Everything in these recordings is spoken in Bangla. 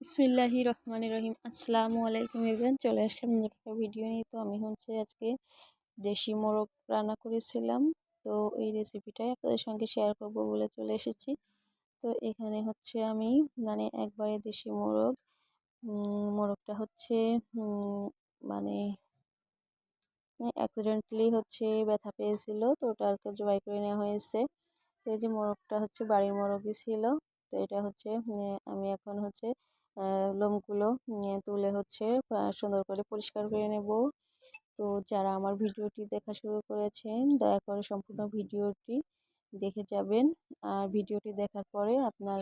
বিসমিল্লাহি রহমান রহিম। আসসালামু আলাইকুম এভরিওয়ান চলে আসলাম একটা ভিডিও নিয়ে। তো আমি হচ্ছে আজকে দেশি মোরগ রান্না করেছিলাম। তো এই রেসিপিটাই আপনাদের সঙ্গে শেয়ার করব বলে চলে এসেছি। তো এখানে হচ্ছে আমি মানে একবারে দেশি মোরগ মোরগটা হচ্ছে মানে অ্যাক্সিডেন্টলি হচ্ছে ব্যথা পেয়েছিল, তো ওটাকে জবাই করে নেওয়া হয়েছে। তো এই যে মোরগটা হচ্ছে বাড়ির মোরগই ছিল, তো এটা হচ্ছে আমি এখন হচ্ছে লোমগুলো তুলে হচ্ছে সুন্দর করে পরিষ্কার করে নেব। তো যারা আমার ভিডিওটি দেখা শুরু করেছেন, দয়া করে সম্পূর্ণ ভিডিওটি দেখে যাবেন। আর ভিডিওটি দেখার পরে আপনার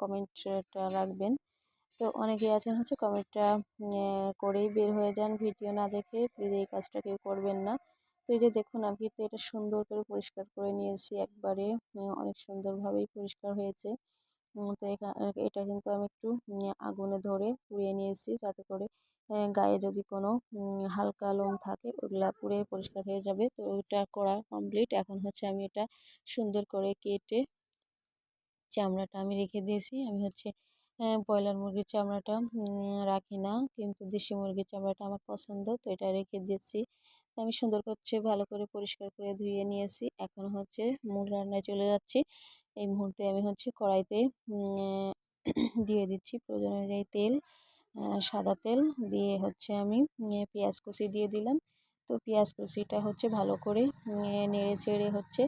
কমেন্টটা রাখবেন। তো অনেকে আছেন হচ্ছে কমেন্টটা করেই বের হয়ে যান ভিডিও না দেখে প্লিজ এই কাজটা কেউ করবেন না। তো এই যে দেখুন, আমি তো এটা সুন্দর করে পরিষ্কার করে নিয়েছি একবারে অনেক সুন্দরভাবেই পরিষ্কার হয়েছে। তো এটা কিন্তু আমি একটু আগুনে ধরে পুড়িয়ে নিয়েছি যাতে করে গায়ে যদি কোনো হালকা লোম থাকে ওগুলা পুড়ে পরিষ্কার হয়ে যাবে। তো ওইটা করা কমপ্লিট এখন হচ্ছে আমি এটা সুন্দর করে কেটে চামড়াটা আমি রেখে দিয়েছি। আমি হচ্ছে ব্রয়লার মুরগির চামড়াটা রাখি না, কিন্তু দেশি মুরগির চামড়াটা আমার পছন্দ, তো এটা রেখে দিয়েছি। আমি সুন্দর করছে ভালো করে পরিষ্কার করে ধুয়ে নিয়েছি। এখন হচ্ছে মূল রান্নায় চলে যাচ্ছি। এই মুহূর্তে আমি হচ্ছে কড়াইতে দিয়ে দিচ্ছি প্রয়োজন অনুযায়ী তেল সাদা তেল, দিয়ে হচ্ছে আমি পেঁয়াজ কুচি দিয়ে দিলাম। তো পেঁয়াজ কুচিটা হচ্ছে ভালো করে নেড়ে চেড়ে হচ্ছে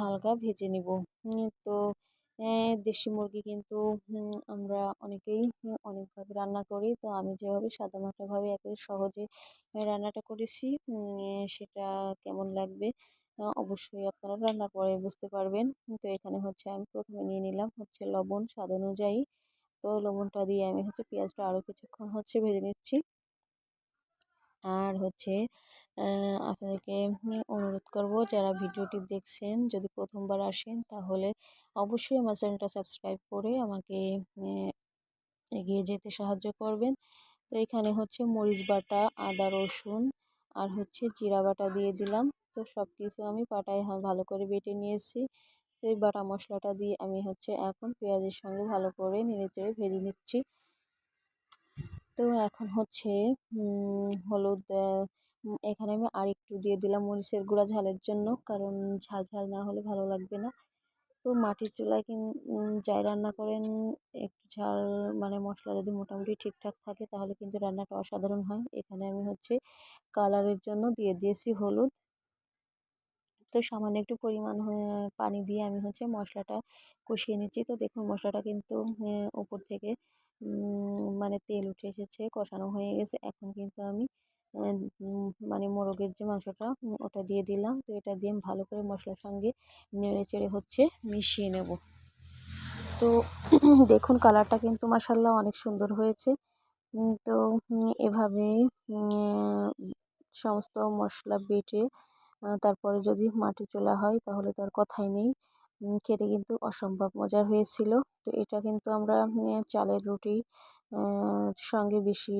হালকা ভেজে নিব। তো দেশি মুরগি কিন্তু আমরা অনেকেই, অনেকভাবে রান্না করি। তো আমি যেভাবে সাদামাটাভাবে একেবারে সহজে রান্নাটা করেছি সেটা কেমন লাগবে? অবশ্যই আপনারা রান্নার পরে বুঝতে পারবেন। তো এখানে হচ্ছে আমি প্রথমে নিয়ে নিলাম হচ্ছে লবণ স্বাদ অনুযায়ী। তো লবণটা দিয়ে আমি হচ্ছে পেঁয়াজটা আরও কিছুক্ষণ হচ্ছে ভেজে নিচ্ছি। আর হচ্ছে আপনাদেরকে অনুরোধ করব যারা ভিডিওটি দেখছেন, যদি প্রথমবার আসেন তাহলে অবশ্যই আমার চ্যানেলটা সাবস্ক্রাইব করে আমাকে এগিয়ে যেতে সাহায্য করবেন। তো এখানে হচ্ছে মরিচ বাটা, আদা রসুন আর হচ্ছে জিরা বাটা দিয়ে দিলাম। তো সব কিছু আমি পাটায় ভালো করে বেটে নিয়েছি। তো এই বাটা মশলাটা দিয়ে আমি হচ্ছে এখন পেঁয়াজের সঙ্গে ভালো করে নেড়ে চেড়ে ভেজে নিচ্ছি। তো এখন হচ্ছে হলুদ এখানে আমি আর একটু দিয়ে দিলাম মরিচের গুঁড়া ঝালের জন্য। কারণ ঝাল ঝাল না হলে ভালো লাগবে না। তো মাটির চুলায় কিন যাই রান্না করেন, একটু ঝাল মানে মশলা যদি মোটামুটি ঠিকঠাক থাকে, তাহলে কিন্তু রান্নাটা অসাধারণ হয়। এখানে আমি হচ্ছে কালারের জন্য দিয়ে দিয়েছি হলুদ। তো সামান্য একটু পরিমাণ পানি দিয়ে আমি হচ্ছে মশলাটা কষিয়ে নিচ্ছি। তো দেখুন, মশলাটা কিন্তু উপর থেকে মানে তেল উঠে এসেছে, কষানো হয়ে গেছে। এখন কিন্তু আমি মানে মোরগের যে মাংসটা ওটা দিয়ে দিলাম। তো এটা দিয়ে ভালো করে মশলার সঙ্গে নেড়ে চেড়ে হচ্ছে মিশিয়ে নেব। তো দেখুন কালারটা কিন্তু মাসাল্লাহ অনেক সুন্দর হয়েছে। তো এভাবে সমস্ত মশলা বেটে তারপরে যদি মাটি চোলা হয় তাহলে তার কথাই নেই। খেতে কিন্তু অসম্ভব মজার হয়েছিল। তো এটা কিন্তু আমরা চালের রুটি সঙ্গে বেশি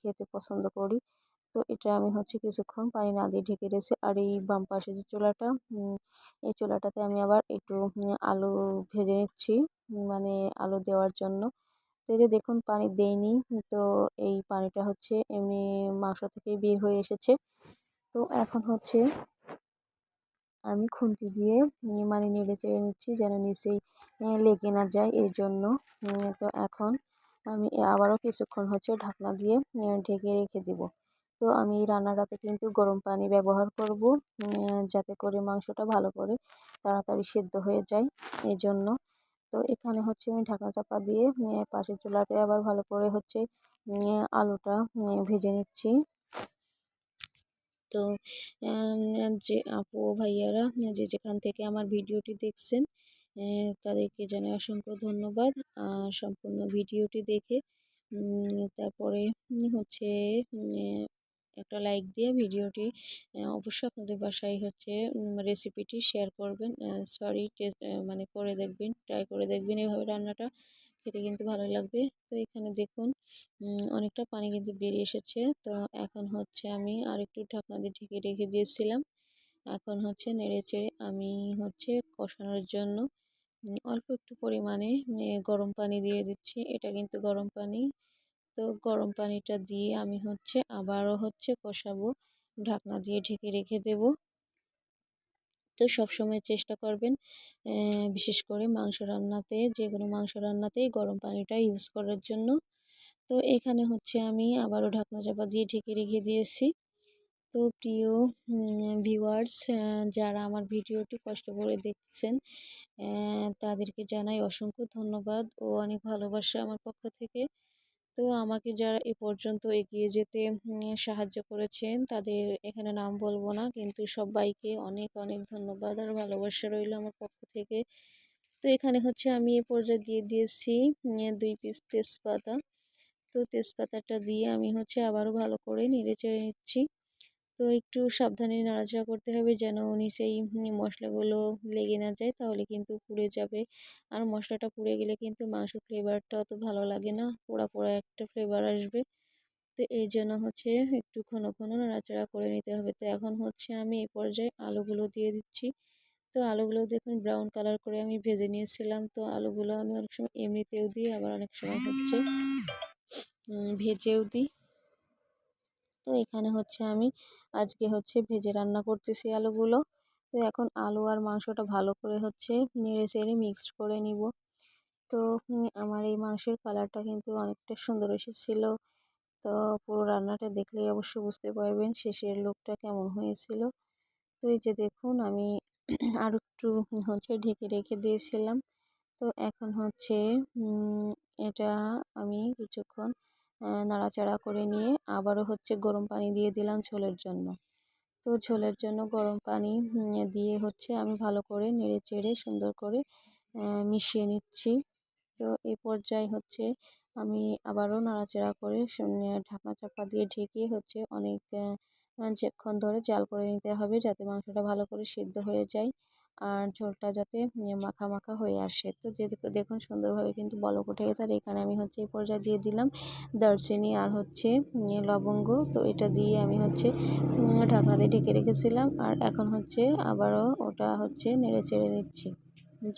খেতে পছন্দ করি। তো এটা আমি হচ্ছে কিছুক্ষণ পানি না দিয়ে ঢেকে রেখেছি। আর এই বাম পাশে যে চোলাটা এই চোলাটাতে আমি আবার একটু আলু ভেজে নিচ্ছি মানে আলু দেওয়ার জন্য। তো এই যে দেখুন পানি দেইনি, তো এই পানিটা হচ্ছে এমনি মাংস থেকে বের হয়ে এসেছে। তো এখন হচ্ছে আমি খুন্তি দিয়ে মানে নেড়ে চেড়ে নিচ্ছি যেন নিচেই লেগে না যায় এই জন্য। তো এখন আমি আবারও কিছুক্ষণ হচ্ছে ঢাকনা দিয়ে ঢেকে রেখে দেব। তো আমি রান্নাটাতে কিন্তু গরম পানি ব্যবহার করব যাতে করে মাংসটা ভালো করে তাড়াতাড়ি সেদ্ধ হয়ে যায় এই জন্য তো এখানে হচ্ছে আমি ঢাকনা চাপা দিয়ে পাশের চুলাতে আবার ভালো করে হচ্ছে আলুটা ভেজে নিচ্ছি। তো যে আপু ভাইয়ারা, যে যেখান থেকে আমার ভিডিওটি দেখছেন তাদেরকে জানাই অসংখ্য ধন্যবাদ। সম্পূর্ণ ভিডিওটি দেখে তারপরে হচ্ছে একটা লাইক দিয়ে ভিডিওটি অবশ্যই আপনাদের বাসায় হচ্ছে রেসিপিটি শেয়ার করবেন। সরি মানে করে দেখবেন ট্রাই করে দেখবেন। এভাবে রান্নাটা খেতে কিন্তু ভালো লাগবে। তো এখানে দেখুন অনেকটা পানি কিন্তু বেরিয়ে এসেছে। তো এখন হচ্ছে আমি আর একটু ঢাকনা দিয়ে ঢেকে রেখে দিয়েছিলাম। এখন হচ্ছে নেড়ে চেড়ে আমি হচ্ছে কষানোর জন্য অল্প একটু পরিমাণে গরম পানি দিয়ে দিচ্ছি। এটা কিন্তু গরম পানি। তো গরম পানিটা দিয়ে আমি হচ্ছে আবারও হচ্ছে কষাবো। ঢাকনা দিয়ে ঢেকে রেখে দেব। তো সবসময় চেষ্টা করবেন বিশেষ করে মাংস রান্নাতে যে কোনো মাংস রান্নাতেই গরম পানিটা ইউজ করার জন্য। তো এখানে হচ্ছে আমি আবারও ঢাকনা চাপা দিয়ে ঢেকে রেখে দিয়েছি। তো প্রিয় ভিউয়ার্স যারা আমার ভিডিওটি কষ্ট করে দেখছেন তাদেরকে জানাই অসংখ্য ধন্যবাদ ও অনেক ভালোবাসা আমার পক্ষ থেকে। তো আমাকে যারা এ পর্যন্ত এগিয়ে যেতে সাহায্য করেছেন, তাদের এখানে নাম বলব না, কিন্তু সবাইকে অনেক অনেক ধন্যবাদ আর ভালোবাসা রইল আমার পক্ষ থেকে। তো এখানে হচ্ছে আমি এ পর্যায়ে দিয়ে দিয়েছি দুই পিস তেজপাতা। তো তেজপাতাটা দিয়ে আমি হচ্ছে আবারও ভালো করে নেড়ে চেড়ে নিচ্ছি। তো একটু সাবধানে নাড়াচাড়া করতে হবে যেন উনি সেই মশলাগুলো লেগে না যায়, তাহলে কিন্তু পুড়ে যাবে। আর মশলাটা পুড়ে গেলে কিন্তু মাংস ফ্লেভারটা অত ভালো লাগে না, পোড়া পোড়া একটা ফ্লেভার আসবে। তো এই জন্য হচ্ছে একটু ঘন ঘন নাড়াচাড়া করে নিতে হবে। তো এখন হচ্ছে আমি এই পর্যায়ে আলুগুলো দিয়ে দিচ্ছি। তো আলুগুলো দেখুন ব্রাউন কালার করে আমি ভেজে নিয়েছিলাম। তো আলুগুলো আমি অনেক সময় এমনিতেও দিই, আবার অনেক সময় হচ্ছে ভেজেও দিই। তো এখানে হচ্ছে আমি আজকে হচ্ছে ভেজে রান্না করতেছি আলুগুলো। তো এখন আলু আর মাংসটা ভালো করে হচ্ছে নেড়ে চেড়ে মিক্সড করে নিব। তো আমার এই মাংসের কালারটা কিন্তু অনেকটা সুন্দর এসেছিল। তো পুরো রান্নাটা দেখলেই অবশ্য বুঝতে পারবেন শেষের লোকটা কেমন হয়েছিল। তো এই যে দেখুন, আমি আর একটু হচ্ছে ঢেকে রেখে দিয়েছিলাম। তো এখন হচ্ছে এটা আমি কিছুক্ষণ নাড়াচাড়া করে নিয়ে আবারও হচ্ছে গরম পানি দিয়ে দিলাম ঝোলের জন্য। তো ঝোলের জন্য গরম পানি দিয়ে হচ্ছে আমি ভালো করে নেড়ে চেড়ে সুন্দর করে মিশিয়ে নিচ্ছি। তো এই পর্যায়ে হচ্ছে আমি আবারও নাড়াচাড়া করে ঢাকনা চাপা দিয়ে ঢেকে হচ্ছে অনেক যেক্ষণ ধরে জাল করে নিতে হবে যাতে মাংসটা ভালো করে সিদ্ধ হয়ে যায়। আর ঝোলটা যাতে মাখা মাখা হয়ে আসে। তো যে দেখুন সুন্দরভাবে কিন্তু বলক উঠে গেছে। আর এখানে আমি হচ্ছে এই পর্যায়ে দিয়ে দিলাম দারচিনি আর হচ্ছে লবঙ্গ। তো এটা দিয়ে আমি হচ্ছে ঢাকনা দিয়ে ঢেকে রেখেছিলাম। আর এখন হচ্ছে আবারও ওটা হচ্ছে নেড়ে চেড়ে নিচ্ছি।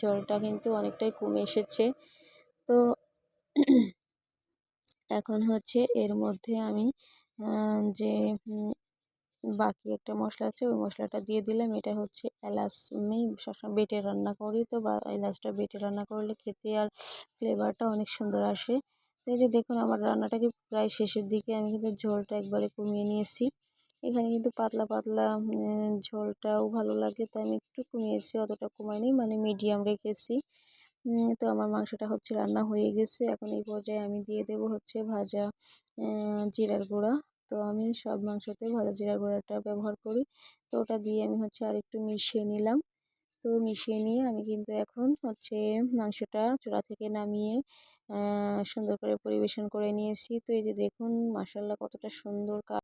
জলটা কিন্তু অনেকটাই কমে এসেছে। তো এখন হচ্ছে এর মধ্যে আমি যে বাকি একটা মশলা আছে, ওই মশলাটা দিয়ে দিলাম। এটা হচ্ছে এলাচ আমি সবসময় বেটে রান্না করি তো, বা এলাচটা বেটে রান্না করলে খেতে আর ফ্লেভারটা অনেক সুন্দর আসে। তো এই যে দেখুন, আমার রান্নাটাকে প্রায় শেষের দিকে আমি কিন্তু ঝোলটা একবারে কমিয়ে নিয়েছি। এখানে কিন্তু পাতলা পাতলা ঝোলটাও ভালো লাগে তো আমি একটু কমিয়েছি, অতটা কমাইনি মানে মিডিয়াম রেখেছি। তো আমার মাংসটা হচ্ছে রান্না হয়ে গেছে। এখন এই পর্যায়ে আমি দিয়ে দেব হচ্ছে ভাজা জিরার গুঁড়া। তো আমি সব মাংসতে ভাজা জিরা গুঁড়াটা ব্যবহার করি। তো ওটা দিয়ে আমি হচ্ছে আর একটু মিশিয়ে নিলাম। তো মিশিয়ে নিয়ে আমি কিন্তু এখন হচ্ছে মাংসটা চূড়া থেকে নামিয়ে সুন্দর করে পরিবেশন করে নিয়েছি। তো এই যে দেখুন মাসাল্লা কতটা সুন্দর